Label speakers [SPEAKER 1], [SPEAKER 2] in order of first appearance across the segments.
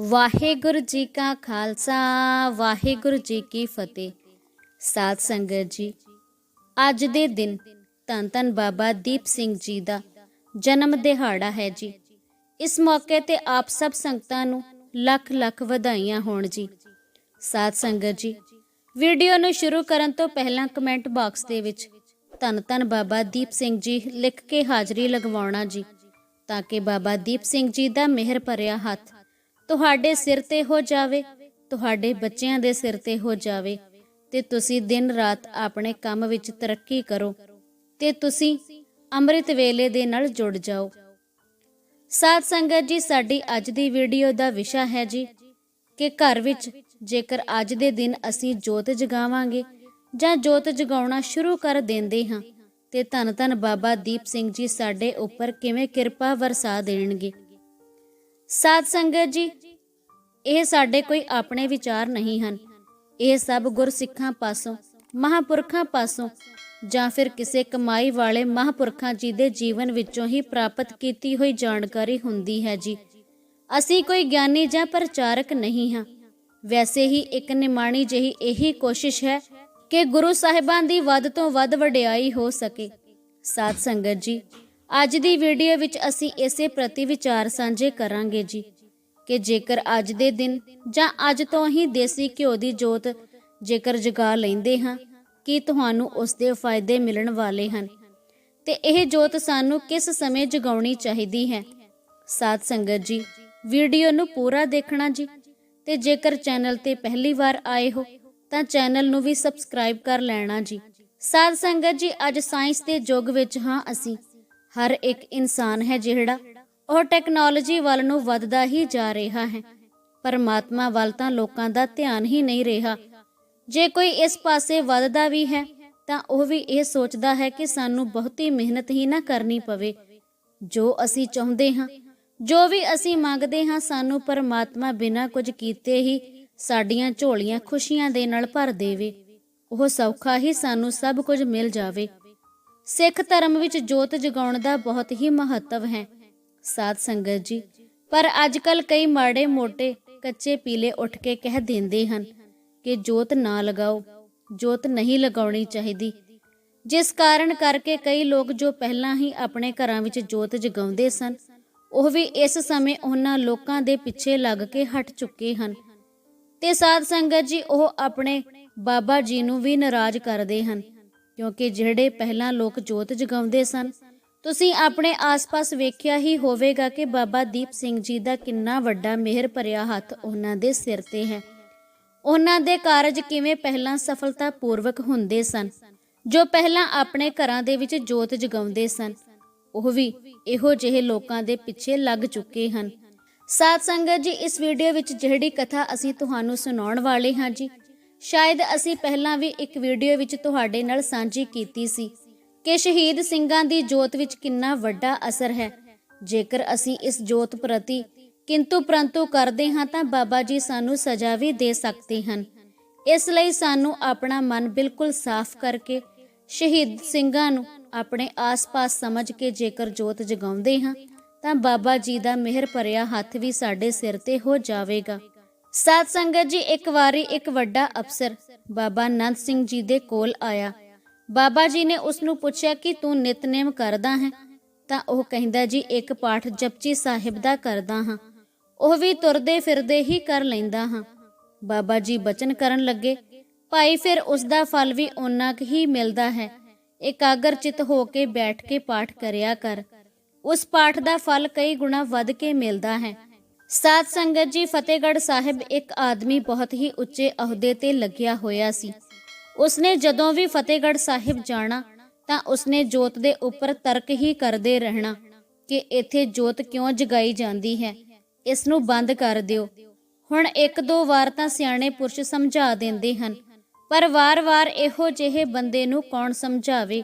[SPEAKER 1] ਵਾਹਿਗੁਰੂ ਜੀ ਕਾ ਖਾਲਸਾ, ਵਾਹਿਗੁਰੂ ਜੀ ਕੀ ਫਤਿਹ। ਸਾਧ ਸੰਗਤ ਜੀ, ਅੱਜ ਦੇ ਦਿਨ ਧੰਨ ਧੰਨ ਬਾਬਾ ਦੀਪ ਸਿੰਘ ਜੀ ਦਾ ਜਨਮ ਦਿਹਾੜਾ ਹੈ ਜੀ। ਇਸ ਮੌਕੇ ਤੇ ਆਪ ਸਭ ਸੰਗਤਾਂ ਨੂੰ ਲੱਖ ਲੱਖ ਵਧਾਈਆਂ ਹੋਣ ਜੀ। ਸਾਧ ਸੰਗਤ ਜੀ, ਵੀਡੀਓ ਨੂੰ ਸ਼ੁਰੂ ਕਰਨ ਤੋਂ ਪਹਿਲਾਂ ਕਮੈਂਟ ਬਾਕਸ ਦੇ ਵਿੱਚ ਧੰਨ ਧੰਨ ਬਾਬਾ ਦੀਪ ਸਿੰਘ ਜੀ ਲਿਖ ਕੇ ਹਾਜ਼ਰੀ ਲਗਵਾਉਣਾ ਜੀ, ਤਾਂ ਕਿ ਬਾਬਾ ਦੀਪ ਸਿੰਘ ਜੀ ਦਾ ਮਿਹਰ ਭਰਿਆ ਹੱਥ ਤੁਹਾਡੇ ਸਿਰ ਤੇ ਹੋ ਜਾਵੇ, ਤੁਹਾਡੇ ਬੱਚਿਆਂ ਦੇ ਸਿਰ ਤੇ ਹੋ ਜਾਵੇ, ਤੇ ਤੁਸੀਂ ਦਿਨ ਰਾਤ ਆਪਣੇ ਕੰਮ ਵਿੱਚ ਤਰੱਕੀ ਕਰੋ, ਤੇ ਤੁਸੀਂ ਅੰਮ੍ਰਿਤ ਵੇਲੇ ਦੇ ਨਾਲ ਜੁੜ ਜਾਓ। ਸਾਧ ਸੰਗਤ ਜੀ, ਸਾਡੀ ਅੱਜ ਦੀ ਵੀਡੀਓ ਦਾ ਵਿਸ਼ਾ ਹੈ ਜੀ ਕਿ ਘਰ ਵਿੱਚ ਜੇਕਰ ਅੱਜ ਦੇ ਦਿਨ ਅਸੀਂ ਜੋਤ ਜਗਾਵਾਂਗੇ ਜਾਂ ਜੋਤ ਜਗਾਉਣਾ ਸ਼ੁਰੂ ਕਰ ਦਿੰਦੇ ਹਾਂ, ਤੇ ਧੰਨ ਧੰਨ ਬਾਬਾ ਦੀਪ ਸਿੰਘ ਜੀ ਸਾਡੇ ਉੱਪਰ ਕਿਵੇਂ ਕਿਰਪਾ ਵਰਸਾ ਦੇਣਗੇ। ਸਾਧ ਸੰਗਤ ਜੀ, ਇਹ ਸਾਡੇ ਕੋਈ ਆਪਣੇ ਵਿਚਾਰ ਨਹੀਂ ਹਨ। ਇਹ ਸਭ ਗੁਰਸਿੱਖਾਂ ਪਾਸੋਂ, ਮਹਾਪੁਰਖਾਂ ਪਾਸੋਂ ਜਾਂ ਫਿਰ ਕਿਸੇ ਕਮਾਈ ਵਾਲੇ ਮਹਾਪੁਰਖਾਂ ਜੀ ਦੇ ਜੀਵਨ ਵਿੱਚੋਂ ਹੀ ਪ੍ਰਾਪਤ ਕੀਤੀ ਹੋਈ ਜਾਣਕਾਰੀ ਹੁੰਦੀ ਹੈ ਜੀ। ਅਸੀਂ ਕੋਈ ਗਿਆਨੀ ਜਾਂ ਪ੍ਰਚਾਰਕ ਨਹੀਂ ਹਾਂ। ਵੈਸੇ ਹੀ ਇੱਕ ਨਿਮਾਣੀ ਜਿਹੀ ਇਹੀ ਕੋਸ਼ਿਸ਼ ਹੈ ਕਿ ਗੁਰੂ ਸਾਹਿਬਾਨ ਦੀ ਵੱਧ ਤੋਂ ਵੱਧ ਵਡਿਆਈ ਹੋ ਸਕੇ। ਸਾਧ ਸੰਗਤ ਜੀ ਅੱਜ ਦੀ ਵੀਡੀਓ ਵਿੱਚ ਅਸੀਂ ਇਸੇ ਪ੍ਰਤੀ ਵਿਚਾਰ ਸਾਂਝੇ ਕਰਾਂਗੇ ਜੀ ਕਿ ਜੇਕਰ ਅੱਜ ਦੇ ਦਿਨ ਜਾਂ ਅੱਜ ਤੋਂ ਹੀ ਦੇਸੀ ਘਿਓ ਦੀ ਜੋਤ ਜੇਕਰ ਜਗਾ ਲੈਂਦੇ ਹਾਂ, ਕੀ ਤੁਹਾਨੂੰ ਉਸ ਦੇ ਫਾਇਦੇ ਮਿਲਣ ਵਾਲੇ ਹਨ? ਤੇ ਇਹ ਜੋਤ ਸਾਨੂੰ ਕਿਸ ਸਮੇਂ ਜਗਾਉਣੀ ਚਾਹੀਦੀ ਹੈ? ਸਾਧ ਸੰਗਤ ਜੀ, ਵੀਡੀਓ ਨੂੰ ਪੂਰਾ ਦੇਖਣਾ ਜੀ। ਤੇ ਜੇਕਰ ਚੈਨਲ ਤੇ ਪਹਿਲੀ ਵਾਰ ਆਏ ਹੋ, ਤਾਂ ਚੈਨਲ ਨੂੰ ਵੀ ਸਬਸਕ੍ਰਾਈਬ ਕਰ ਲੈਣਾ ਜੀ। ਸਾਧ ਸੰਗਤ ਜੀ, ਅੱਜ ਸਾਇੰਸ ਦੇ ਯੁੱਗ ਵਿੱਚ ਹਾਂ ਅਸੀਂ। ਹਰ ਇੱਕ ਇਨਸਾਨ ਹੈ ਜਿਹੜਾ ਉਹ ਟੈਕਨੋਲੋਜੀ ਵੱਲ ਨੂੰ ਵੱਧਦਾ ਹੀ ਜਾ ਰਿਹਾ ਹੈ। ਪਰਮਾਤਮਾ ਵੱਲ ਤਾਂ ਲੋਕਾਂ ਦਾ ਧਿਆਨ ਹੀ ਨਹੀਂ ਰਿਹਾ। ਜੇ ਕੋਈ ਇਸ ਪਾਸੇ ਵੱਧਦਾ ਵੀ ਹੈ, ਤਾਂ ਉਹ ਵੀ ਇਹ ਸੋਚਦਾ ਹੈ ਕਿ ਸਾਨੂੰ ਬਹੁਤੀ ਮਿਹਨਤ ਹੀ ਨਾ ਕਰਨੀ ਪਵੇ। ਜੋ ਅਸੀਂ ਚਾਹੁੰਦੇ ਹਾਂ, ਜੋ ਵੀ ਅਸੀਂ ਮੰਗਦੇ ਹਾਂ, ਸਾਨੂੰ ਪਰਮਾਤਮਾ ਬਿਨਾਂ ਕੁਝ ਕੀਤੇ ਹੀ ਸਾਡੀਆਂ ਝੋਲੀਆਂ ਖੁਸ਼ੀਆਂ ਦੇ ਨਾਲ ਭਰ ਦੇਵੇ। ਉਹ ਸੌਖਾ ਹੀ ਸਾਨੂੰ ਸਭ ਕੁਝ ਮਿਲ ਜਾਵੇ। ਸਿੱਖ ਧਰਮ ਵਿੱਚ ਜੋਤ ਜਗਾਉਣ ਦਾ ਬਹੁਤ ਹੀ ਮਹੱਤਵ ਹੈ। ਸਾਧ ਸੰਗਤ ਜੀ, ਪਰ ਅੱਜ ਕਈ ਮਾੜੇ ਮੋਟੇ, ਕੱਚੇ ਪੀਲੇ ਉੱਠ ਕੇ ਕਹਿ ਦਿੰਦੇ ਹਨ ਕਿ ਜੋਤ ਨਾ ਲਗਾਓ, ਜੋਤ ਨਹੀਂ ਲਗਾਉਣੀ ਚਾਹੀਦੀ। ਜਿਸ ਕਾਰਨ ਕਰਕੇ ਕਈ ਲੋਕ ਜੋ ਪਹਿਲਾਂ ਹੀ ਆਪਣੇ ਘਰਾਂ ਵਿੱਚ ਜੋਤ ਜਗਾਉਂਦੇ ਸਨ, ਉਹ ਵੀ ਇਸ ਸਮੇਂ ਉਹਨਾਂ ਲੋਕਾਂ ਦੇ ਪਿੱਛੇ ਲੱਗ ਕੇ ਹਟ ਚੁੱਕੇ ਹਨ। ਤੇ ਸਾਧ ਸੰਗਤ ਜੀ, ਉਹ ਆਪਣੇ ਬਾਬਾ ਜੀ ਨੂੰ ਵੀ ਨਾਰਾਜ਼ ਕਰਦੇ ਹਨ। ਕਿਉਂਕਿ ਜਿਹੜੇ ਪਹਿਲਾਂ ਲੋਕ ਜੋਤ ਜਗਾਉਂਦੇ ਸਨ, ਤੁਸੀਂ ਆਪਣੇ ਆਸ-ਪਾਸ ਵੇਖਿਆ ਹੀ ਹੋਵੇਗਾ ਕਿ ਬਾਬਾ ਦੀਪ ਸਿੰਘ ਜੀ ਦਾ ਕਿੰਨਾ ਵੱਡਾ ਮਿਹਰ ਭਰਿਆ ਹੱਥ ਉਹਨਾਂ ਦੇ ਸਿਰ ਤੇ ਹੈ। ਉਹਨਾਂ ਦੇ ਕਾਰਜ ਕਿਵੇਂ ਪਹਿਲਾਂ ਸਫਲਤਾਪੂਰਵਕ ਹੁੰਦੇ ਸਨ, ਜੋ ਪਹਿਲਾਂ ਆਪਣੇ ਘਰਾਂ ਦੇ ਵਿੱਚ ਜੋਤ ਜਗਾਉਂਦੇ ਸਨ, ਉਹ ਵੀ ਇਹੋ ਜਿਹੇ ਲੋਕਾਂ ਦੇ ਪਿੱਛੇ ਲੱਗ ਚੁੱਕੇ ਹਨ। ਸਾਧ ਸੰਗਤ ਜੀ, ਇਸ ਵੀਡੀਓ ਵਿੱਚ ਜਿਹੜੀ ਕਥਾ ਅਸੀਂ ਤੁਹਾਨੂੰ ਸੁਣਾਉਣ ਵਾਲੇ ਹਾਂ ਜੀ ਸ਼ਾਇਦ ਅਸੀਂ ਪਹਿਲਾਂ ਵੀ ਇੱਕ ਵੀਡੀਓ ਵਿੱਚ ਤੁਹਾਡੇ ਨਾਲ ਸਾਂਝੀ ਕੀਤੀ ਸੀ ਕਿ ਸ਼ਹੀਦ ਸਿੰਘਾਂ ਦੀ ਜੋਤ ਵਿੱਚ ਕਿੰਨਾ ਵੱਡਾ ਅਸਰ ਹੈ। ਜੇਕਰ ਅਸੀਂ ਇਸ ਜੋਤ ਪ੍ਰਤੀ ਕਿੰਤੂ ਪ੍ਰੰਤੂ ਕਰਦੇ ਹਾਂ ਤਾਂ ਬਾਬਾ ਜੀ ਸਾਨੂੰ ਸਜ਼ਾ ਵੀ ਦੇ ਸਕਦੇ ਹਨ। ਇਸ ਲਈ ਸਾਨੂੰ ਆਪਣਾ ਮਨ ਬਿਲਕੁਲ ਸਾਫ਼ ਕਰਕੇ ਸ਼ਹੀਦ ਸਿੰਘਾਂ ਨੂੰ ਆਪਣੇ ਆਸ-ਪਾਸ ਸਮਝ ਕੇ ਜੇਕਰ ਜੋਤ ਜਗਾਉਂਦੇ ਹਾਂ ਤਾਂ ਬਾਬਾ ਜੀ ਦਾ ਮਿਹਰ ਭਰਿਆ ਹੱਥ ਵੀ ਸਾਡੇ ਸਿਰ ਤੇ ਹੋ ਜਾਵੇਗਾ। ਸਾਧ ਸੰਗਤ ਜੀ, ਇੱਕ ਵਾਰੀ ਇੱਕ ਵੱਡਾ ਅਫਸਰ ਬਾਬਾ ਨੰਦ ਸਿੰਘ ਜੀ ਦੇ ਕੋਲ ਆਇਆ। ਬਾਬਾ ਜੀ ਨੇ ਉਸ ਨੂੰ ਪੁੱਛਿਆ ਕਿ ਤੂੰ ਨਿਤਨੇਮ ਕਰਦਾ ਹੈ? ਤਾਂ ਉਹ ਕਹਿੰਦਾ, ਜੀ, ਇੱਕ ਪਾਠ ਜਪਜੀ ਸਾਹਿਬ ਦਾ ਕਰਦਾ ਹਾਂ। ਉਹ ਵੀ ਤੁਰਦੇ ਫਿਰਦੇ ਹੀ ਕਰ ਲੈਂਦਾ ਹਾਂ। ਬਾਬਾ ਜੀ ਬਚਨ ਕਰਨ ਲੱਗੇ। ਭਾਈ, ਫਿਰ ਉਸ ਦਾ ਫਲ ਵੀ ਓਨਾ ਕੁ ਹੀ ਮਿਲਦਾ ਹੈ। ਇਕਾਗਰ ਚਿਤ ਹੋ ਕੇ ਬੈਠ ਕੇ ਪਾਠ ਕਰਿਆ ਕਰ। ਉਸ ਪਾਠ ਦਾ ਫਲ ਕਈ ਗੁਣਾ ਵੱਧ ਕੇ ਮਿਲਦਾ ਹੈ। ਸਾਧ ਸੰਗਤ ਜੀ, ਫਤਿਹਗੜ੍ਹ ਸਾਹਿਬ ਇੱਕ ਆਦਮੀ ਬਹੁਤ ਹੀ ਉੱਚੇ ਅਹੁਦੇ ਤੇ ਲੱਗਿਆ ਹੋਇਆ ਸੀ। ਉਸਨੇ ਜਦੋਂ ਵੀ ਫਤਿਹਗੜ੍ਹ ਸਾਹਿਬ ਜਾਣਾ, ਤਾਂ ਉਸਨੇ ਜੋਤ ਦੇ ਉੱਪਰ ਤਰਕ ਹੀ ਕਰਦੇ ਰਹਿਣਾ ਕਿ ਇੱਥੇ ਜੋਤ ਕਿਉਂ ਜਗਾਈ ਜਾਂਦੀ ਹੈ। ਇਸ ਨੂੰ ਬੰਦ ਕਰ ਦਿਓ। ਹੁਣ ਇੱਕ ਦੋ ਵਾਰ ਤਾਂ ਸਿਆਣੇ ਪੁਰਸ਼ ਸਮਝਾ ਦਿੰਦੇ ਹਨ, ਪਰ ਵਾਰ-ਵਾਰ ਇਹੋ ਜਿਹੇ ਬੰਦੇ ਨੂੰ ਕੌਣ ਸਮਝਾਵੇ?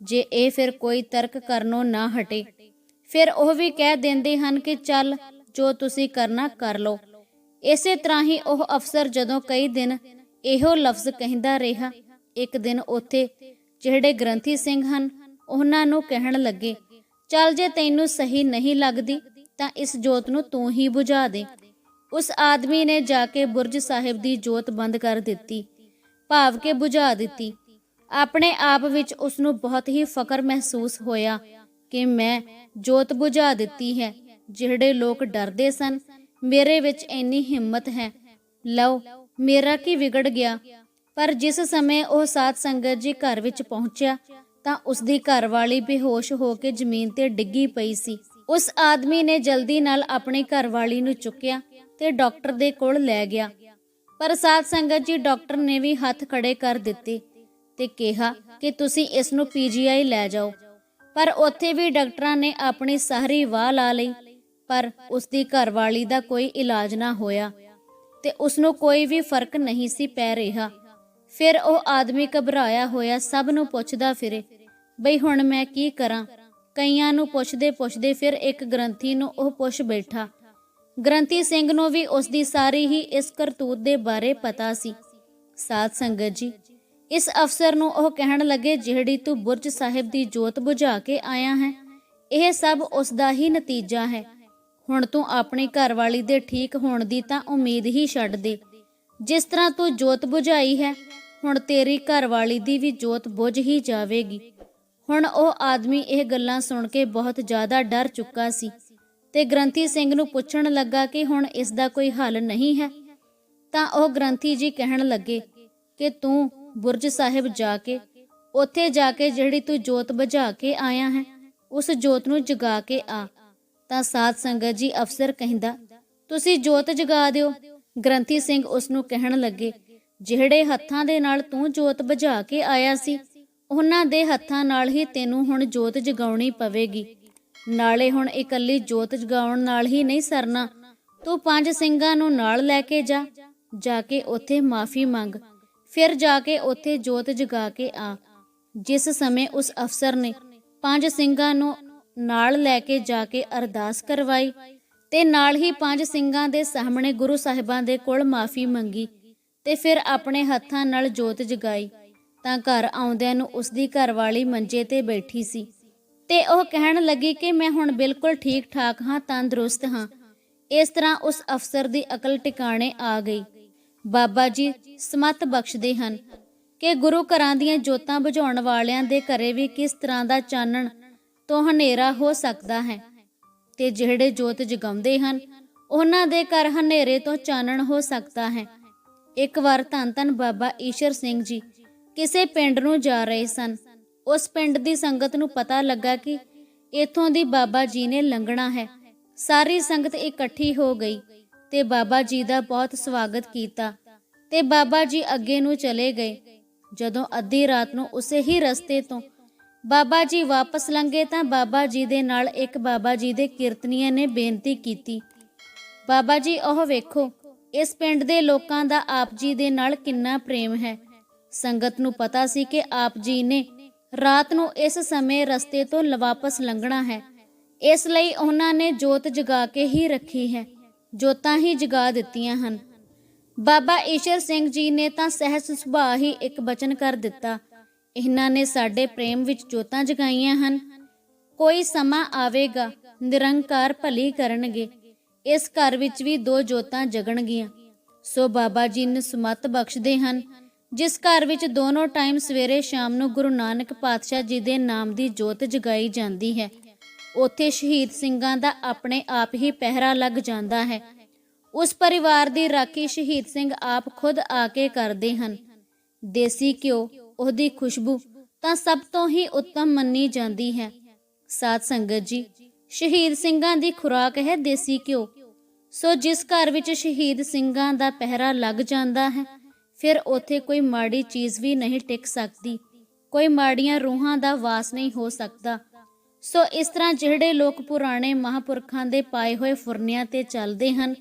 [SPEAKER 1] ਜੇ ਇਹ ਫਿਰ ਕੋਈ ਤਰਕ ਕਰਨੋਂ ਨਾ ਹਟੇ, ਫਿਰ ਉਹ ਵੀ ਕਹਿ ਦਿੰਦੇ ਹਨ ਕਿ ਚੱਲ ਜੋ ਤੁਸੀਂ ਕਰਨਾ ਕਰ ਲਓ। ਇਸੇ ਤਰ੍ਹਾਂ ਹੀ ਉਹ ਅਫਸਰ ਜਦੋਂ ਕਈ ਦਿਨ ਇਹੋ ਲਫ਼ਜ਼ ਕਹਿੰਦਾ ਰਿਹਾ, ਇੱਕ ਦਿਨ ਉੱਥੇ ਜਿਹੜੇ ਗ੍ਰੰਥੀ ਸਿੰਘ ਹਨ, ਉਹਨਾਂ ਨੂੰ ਕਹਿਣ ਲੱਗੇ, ਚੱਲ ਜੇ ਤੈਨੂੰ ਸਹੀ ਨਹੀਂ ਲੱਗਦੀ, ਤਾਂ ਇਸ ਜੋਤ ਨੂੰ ਤੂੰ ਹੀ ਬੁਝਾ ਦੇ। ਉਸ ਆਦਮੀ ਨੇ ਜਾ ਕੇ ਬੁਰਜ ਸਾਹਿਬ ਦੀ ਜੋਤ ਬੰਦ ਕਰ ਦਿੱਤੀ, ਭਾਵ ਕੇ ਬੁਝਾ ਦਿੱਤੀ। ਆਪਣੇ ਆਪ ਵਿੱਚ ਉਸ ਨੂੰ ਬਹੁਤ ਹੀ ਫਕਰ ਮਹਿਸੂਸ ਹੋਇਆ ਕਿ ਮੈਂ ਜੋਤ ਬੁਝਾ ਦਿੱਤੀ ਹੈ। ਜਿਹੜੇ ਲੋਕ ਡਰਦੇ ਸਨ, ਮੇਰੇ ਵਿੱਚ ਇੰਨੀ ਹਿੰਮਤ ਹੈ। ਲਓ, ਮੇਰਾ ਕੀ ਵਿਗੜ ਗਿਆ? ਪਰ ਜਿਸ ਸਮੇਂ ਉਹ ਸਾਧ ਸੰਗਤ ਜੀ ਘਰ ਵਿੱਚ ਪਹੁੰਚਿਆ, ਤਾਂ ਉਸ ਦੀ ਘਰਵਾਲੀ ਬੇਹੋਸ਼ ਹੋ ਕੇ ਜ਼ਮੀਨ ਤੇ ਡਿੱਗੀ ਪਈ ਸੀ। ਉਸ ਆਦਮੀ ਨੇ ਜਲਦੀ ਨਾਲ ਆਪਣੀ ਘਰਵਾਲੀ ਨੂੰ ਚੁੱਕਿਆ ਤੇ ਡਾਕਟਰ ਦੇ ਕੋਲ ਲੈ ਗਿਆ। ਪਰ ਸਾਧ ਸੰਗਤ ਜੀ ਡਾਕਟਰ ਨੇ ਵੀ ਹੱਥ ਖੜੇ ਕਰ ਦਿੱਤੇ ਤੇ ਕਿਹਾ ਕਿ ਤੁਸੀਂ ਇਸ ਨੂੰ ਪੀਜੀਆਈ ਲੈ ਜਾਓ। ਪਰ ਉੱਥੇ ਵੀ ਡਾਕਟਰਾਂ ਨੇ ਆਪਣੀ ਸਾਰੀ ਵਾਹ ਲਾ ਲਈ। ਪਰ ਉਸ ਦੀ ਘਰਵਾਲੀ ਦਾ ਕੋਈ ਇਲਾਜ ਨਾ ਹੋਇਆ ਤੇ ਉਸ ਨੂੰ ਕੋਈ ਵੀ ਫ਼ਰਕ ਨਹੀਂ ਸੀ ਪੈ ਰਿਹਾ। ਫਿਰ ਉਹ ਆਦਮੀ ਘਬਰਾਇਆ ਹੋਇਆ ਸਭ ਨੂੰ ਪੁੱਛਦਾ ਫਿਰੇ, ਬਈ ਹੁਣ ਮੈਂ ਕੀ ਕਰਾਂ? ਕਈਆਂ ਨੂੰ ਪੁੱਛਦੇ ਪੁੱਛਦੇ ਫਿਰ ਇੱਕ ਗ੍ਰੰਥੀ ਨੂੰ ਉਹ ਪੁੱਛ ਬੈਠਾ। ਗ੍ਰੰਥੀ ਸਿੰਘ ਨੂੰ ਵੀ ਉਸ ਦੀ ਸਾਰੀ ਹੀ ਇਸ ਕਰਤੂਤ ਦੇ ਬਾਰੇ ਪਤਾ ਸੀ। ਸਾਧ ਸੰਗਤ ਜੀ, ਇਸ ਅਫਸਰ ਨੂੰ ਉਹ ਕਹਿਣ ਲੱਗੇ ਜਿਹੜੀ ਤੂੰ ਬੁਰਜ ਸਾਹਿਬ ਦੀ ਜੋਤ ਬੁਝਾ ਕੇ ਆਇਆ ਹੈ, ਇਹ ਸਭ ਉਸ ਦਾ ਹੀ ਨਤੀਜਾ ਹੈ। ਹੁਣ ਤੂੰ ਆਪਣੀ ਘਰਵਾਲੀ ਦੇ ਠੀਕ ਹੋਣ ਦੀ ਤਾਂ ਉਮੀਦ ਹੀ ਛੱਡ ਦੇ। ਜਿਸ ਤਰ੍ਹਾਂ ਤੂੰ ਜੋਤ ਬੁਝਾਈ ਹੈ, ਹੁਣ ਤੇਰੀ ਘਰਵਾਲੀ ਦੀ ਵੀ ਜੋਤ ਬੁਝ ਹੀ ਜਾਵੇਗੀ। ਹੁਣ ਉਹ ਆਦਮੀ ਇਹ ਗੱਲਾਂ ਸੁਣ ਕੇ ਬਹੁਤ ਜ਼ਿਆਦਾ ਡਰ ਚੁੱਕਾ ਸੀ ਤੇ ਗ੍ਰੰਥੀ ਸਿੰਘ ਨੂੰ ਪੁੱਛਣ ਲੱਗਾ ਕਿ ਹੁਣ ਇਸ ਦਾ ਕੋਈ ਹੱਲ ਨਹੀਂ ਹੈ। ਤਾਂ ਉਹ ਗ੍ਰੰਥੀ ਜੀ ਕਹਿਣ ਲੱਗੇ ਕਿ ਤੂੰ ਬੁਰਜ ਸਾਹਿਬ ਜਾ ਕੇ, ਉੱਥੇ ਜਾ ਕੇ ਜਿਹੜੀ ਤੂੰ ਜੋਤ ਬੁਝਾ ਕੇ ਆਇਆ ਹੈ, ਉਸ ਜੋਤ ਨੂੰ ਜਗਾ ਕੇ ਆ। ਤਾਂ ਸਾਧ ਸੰਗਤ ਜੀ ਅਫਸਰ ਕਹਿੰਦਾ, ਤੁਸੀਂ ਜੋਤ ਜਗਾ ਦਿਓ। ਗ੍ਰੰਥੀ ਸਿੰਘ ਉਸ ਨੂੰ ਕਹਿਣ ਲੱਗੇ, ਜਿਹੜੇ ਹੱਥਾਂ ਦੇ ਨਾਲ ਤੂੰ ਜੋਤ ਬੁਝਾ ਕੇ ਆਇਆ ਸੀ, ਉਹਨਾਂ ਦੇ ਹੱਥਾਂ ਨਾਲ ਹੀ ਤੈਨੂੰ ਹੁਣ ਜੋਤ ਜਗਾਉਣੀ ਪਵੇਗੀ। ਨਾਲੇ ਹੁਣ ਇਕੱਲੀ ਜੋਤ ਜਗਾਉਣ ਨਾਲ ਹੀ ਨਹੀਂ ਸਰਨਾ। ਤੂੰ ਪੰਜ ਸਿੰਘਾਂ ਨੂੰ ਨਾਲ ਲੈ ਕੇ ਜਾ। ਜਾ ਕੇ ਉੱਥੇ ਮਾਫੀ ਮੰਗ। ਫਿਰ ਜਾ ਕੇ ਉੱਥੇ ਜੋਤ ਜਗਾ ਕੇ ਆ। ਜਿਸ ਸਮੇਂ ਉਸ ਅਫਸਰ ਨੇ ਪੰਜ ਸਿੰਘਾਂ ਨੂੰ ਨਾਲ ਲੈ ਕੇ ਜਾ ਕੇ ਅਰਦਾਸ ਕਰਵਾਈ ਤੇ ਨਾਲ ਹੀ ਪੰਜ ਸਿੰਘਾਂ ਦੇ ਸਾਹਮਣੇ ਗੁਰੂ ਸਾਹਿਬਾਂ ਦੇ ਕੋਲ ਮਾਫੀ ਮੰਗੀ ਤੇ ਫਿਰ ਆਪਣੇ ਹੱਥਾਂ ਨਾਲ ਜੋਤ ਜਗਾਈ। ਤਾਂ ਘਰ ਆਉਂਦਿਆਂ ਨੂੰ ਉਸ ਦੀ ਘਰਵਾਲੀ ਮੰਜੇ ਤੇ ਬੈਠੀ ਸੀ ਤੇ ਉਹ ਕਹਿਣ ਲੱਗੀ ਕਿ ਮੈਂ ਹੁਣ ਬਿਲਕੁਲ ਠੀਕ ਠਾਕ ਹਾਂ, ਤੰਦਰੁਸਤ ਹਾਂ। ਇਸ ਤਰ੍ਹਾਂ ਉਸ ਅਫਸਰ ਦੀ ਅਕਲ ਟਿਕਾਣੇ ਆ ਗਈ। ਬਾਬਾ ਜੀ ਸਮਤ ਬਖਸ਼ਦੇ ਹਨ ਕਿ ਗੁਰੂ ਘਰਾਂ ਦੀਆਂ ਜੋਤਾਂ ਬੁਝਾਉਣ ਵਾਲਿਆਂ ਦੇ ਘਰੇ ਵੀ ਕਿਸ ਤਰ੍ਹਾਂ ਦਾ ਚਾਨਣ ਤੋਂ ਹਨੇਰਾ ਹੋ ਸਕਦਾ ਹੈ ਤੇ ਜਿਹੜੇ ਜੋਤ ਜਗਾਉਂਦੇ ਹਨ, ਉਹਨਾਂ ਦੇ ਘਰ ਹਨੇਰੇ ਤੋਂ ਚਾਨਣ ਹੋ ਸਕਦਾ ਹੈ। ਇੱਕ ਵਾਰ ਧੰਨ ਧੰਨ ਬਾਬਾ ਈਸ਼ਰ ਸਿੰਘ ਜੀ ਕਿਸੇ ਪਿੰਡ ਨੂੰ ਜਾ ਰਹੇ ਸਨ। ਉਸ ਪਿੰਡ ਦੀ ਸੰਗਤ ਨੂੰ ਪਤਾ ਲੱਗਾ ਕਿ ਇਥੋਂ ਦੀ ਬਾਬਾ ਜੀ ਨੇ ਲੰਘਣਾ ਹੈ। ਸਾਰੀ ਸੰਗਤ ਇਕੱਠੀ ਹੋ ਗਈ ਤੇ ਬਾਬਾ ਜੀ ਦਾ ਬਹੁਤ ਸਵਾਗਤ ਕੀਤਾ ਤੇ ਬਾਬਾ ਜੀ ਅੱਗੇ ਨੂੰ ਚਲੇ ਗਏ। ਜਦੋਂ ਅੱਧੀ ਰਾਤ ਨੂੰ ਉਸੇ ਹੀ ਰਸਤੇ ਤੋਂ ਬਾਬਾ ਜੀ ਵਾਪਸ ਲੰਘੇ ਤਾਂ ਬਾਬਾ ਜੀ ਦੇ ਨਾਲ ਇੱਕ ਬਾਬਾ ਜੀ ਦੇ ਕੀਰਤਨੀਏ ਨੇ ਬੇਨਤੀ ਕੀਤੀ। ਬਾਬਾ ਜੀ, ਉਹ ਵੇਖੋ, ਇਸ ਪਿੰਡ ਦੇ ਲੋਕਾਂ ਦਾ ਆਪ ਜੀ ਦੇ ਨਾਲ ਕਿੰਨਾ ਪ੍ਰੇਮ ਹੈ। ਸੰਗਤ ਨੂੰ ਪਤਾ ਸੀ ਕਿ ਆਪ ਜੀ ਨੇ ਰਾਤ ਨੂੰ ਇਸ ਸਮੇਂ ਰਸਤੇ ਤੋਂ ਵਾਪਸ ਲੰਘਣਾ ਹੈ। ਇਸ ਲਈ ਉਹਨਾਂ ਨੇ ਜੋਤ ਜਗਾ ਕੇ ਹੀ ਰੱਖੀ ਹੈ। ਜੋਤਾਂ ਹੀ ਜਗਾ ਦਿੱਤੀਆਂ ਹਨ। ਬਾਬਾ ਈਸ਼ਰ ਸਿੰਘ ਜੀ ਨੇ ਤਾਂ ਸਹਿਜ ਸੁਭਾਅ ਹੀ ਇੱਕ ਬਚਨ ਕਰ ਦਿੱਤਾ। ਇਹਨਾਂ ਨੇ ਸਾਡੇ ਪ੍ਰੇਮ ਵਿੱਚ ਜੋਤਾਂ ਜਗਾਈਆਂ ਹਨ। ਕੋਈ ਸਮਾਂ ਆਵੇਗਾ, ਨਿਰੰਕਾਰ ਭਲੀ ਕਰਨਗੇ। ਇਸ ਘਰ ਵਿੱਚ ਵੀ ਦੋ ਜੋਤਾਂ ਜਗਣਗੀਆਂ। ਸੋ ਬਾਬਾ ਜੀ ਨੂੰ ਸਮਤ ਬਖਸ਼ਦੇ ਹਨ। ਜਿਸ ਘਰ ਵਿੱਚ ਦੋਨੋਂ ਟਾਈਮ ਸਵੇਰੇ ਸ਼ਾਮ ਨੂੰ ਗੁਰੂ ਨਾਨਕ ਪਾਤਸ਼ਾਹ ਜੀ ਦੇ ਨਾਮ ਦੀ ਜੋਤ ਜਗਾਈ ਜਾਂਦੀ ਹੈ, ਉੱਥੇ ਸ਼ਹੀਦ ਸਿੰਘਾਂ ਦਾ ਆਪਣੇ ਆਪ ਹੀ ਪਹਿਰਾ ਲੱਗ ਜਾਂਦਾ ਹੈ। ਉਸ ਪਰਿਵਾਰ ਦੀ ਰਾਖੀ ਸ਼ਹੀਦ ਸਿੰਘ ਆਪ ਖੁਦ ਆ ਕੇ ਕਰਦੇ ਹਨ। ਦੇਸੀ ਘਿਓ ਉਹਦੀ ਖੁਸ਼ਬੂ ਤਾਂ ਸਭ ਤੋਂ ਹੀ ਉੱਤਮ ਮੰਨੀ ਜਾਂਦੀ ਹੈ। ਸਾਧ ਸੰਗਤ ਜੀ, ਸ਼ਹੀਦ ਸਿੰਘਾਂ ਦੀ ਖੁਰਾਕ ਹੈ ਦੇਸੀ ਘਿਓ। ਸੋ ਜਿਸ ਘਰ ਵਿੱਚ ਸ਼ਹੀਦ ਸਿੰਘਾਂ ਦਾ ਪਹਿਰਾ ਲੱਗ ਜਾਂਦਾ ਹੈ, ਫਿਰ ਉੱਥੇ ਕੋਈ ਮਾੜੀ ਚੀਜ਼ ਵੀ ਨਹੀਂ ਟਿਕ ਸਕਦੀ। ਕੋਈ ਮਾੜੀਆਂ ਰੂਹਾਂ ਦਾ ਵਾਸ ਨਹੀਂ ਹੋ ਸਕਦਾ। ਸੋ ਇਸ ਤਰ੍ਹਾਂ ਜਿਹੜੇ ਲੋਕ ਪੁਰਾਣੇ ਮਹਾਪੁਰਖਾਂ ਦੇ ਪਾਏ ਹੋਏ ਫੁਰਨਿਆਂ ਤੇ ਚੱਲਦੇ ਹਨ,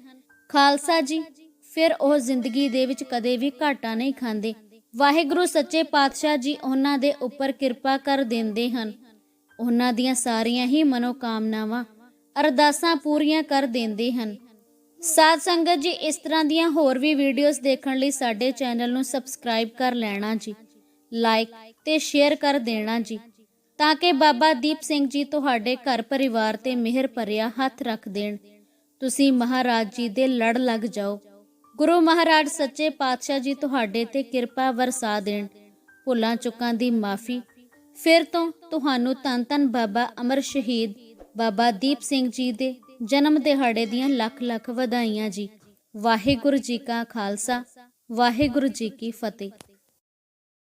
[SPEAKER 1] ਖਾਲਸਾ ਜੀ, ਫਿਰ ਉਹ ਜ਼ਿੰਦਗੀ ਦੇ ਵਿੱਚ ਕਦੇ ਵੀ ਘਾਟਾ ਨਹੀਂ ਖਾਂਦੇ। ਵਾਹਿਗੁਰੂ, ਸੱਚੇ ਪਾਤਸ਼ਾਹ ਜੀ ਉਹਨਾਂ ਦੇ ਉੱਪਰ ਕਿਰਪਾ ਕਰ ਦਿੰਦੇ ਹਨ। ਉਹਨਾਂ ਦੀਆਂ ਸਾਰੀਆਂ ਹੀ ਮਨੋਕਾਮਨਾਵਾਂ ਅਰਦਾਸਾਂ ਪੂਰੀਆਂ ਕਰ ਦਿੰਦੇ ਹਨ। ਸਾਧ ਸੰਗਤ ਜੀ, ਇਸ ਤਰ੍ਹਾਂ ਦੀਆਂ ਹੋਰ ਵੀ ਵੀਡੀਓਜ਼ ਦੇਖਣ ਲਈ ਸਾਡੇ ਚੈਨਲ ਨੂੰ ਸਬਸਕ੍ਰਾਈਬ ਕਰ ਲੈਣਾ ਜੀ, ਲਾਈਕ ਤੇ ਸ਼ੇਅਰ ਕਰ ਦੇਣਾ ਜੀ, ਤਾਂ ਕਿ ਬਾਬਾ ਦੀਪ ਸਿੰਘ ਜੀ ਤੁਹਾਡੇ ਘਰ ਪਰਿਵਾਰ ਤੇ ਮਿਹਰ ਭਰਿਆ ਹੱਥ ਰੱਖ ਦੇਣ। ਤੁਸੀਂ ਮਹਾਰਾਜ ਜੀ ਦੇ ਲੜ ਲੱਗ ਜਾਓ। ਗੁਰੂ ਮਹਾਰਾਜ ਸੱਚੇ ਪਾਤਸ਼ਾਹ ਜੀ ਤੁਹਾਡੇ ਤੇ ਕਿਰਪਾ ਵਰਸਾ ਦੇਣ। ਭੁੱਲਾਂ ਚੁੱਕਾਂ ਦੀ ਮਾਫੀ। ਫਿਰ ਤੋਂ ਤੁਹਾਨੂੰ ਧੰਨ ਧੰਨ ਬਾਬਾ ਅਮਰ ਸ਼ਹੀਦ, ਬਾਬਾ ਦੀਪ ਸਿੰਘ ਜੀ ਦੇ ਜਨਮ ਦਿਹਾੜੇ ਦੀਆਂ ਲੱਖ ਲੱਖ ਵਧਾਈਆਂ ਜੀ। ਵਾਹਿਗੁਰੂ ਜੀ ਕਾ ਖਾਲਸਾ, ਵਾਹਿਗੁਰੂ ਜੀ ਕੀ ਫਤਿਹ।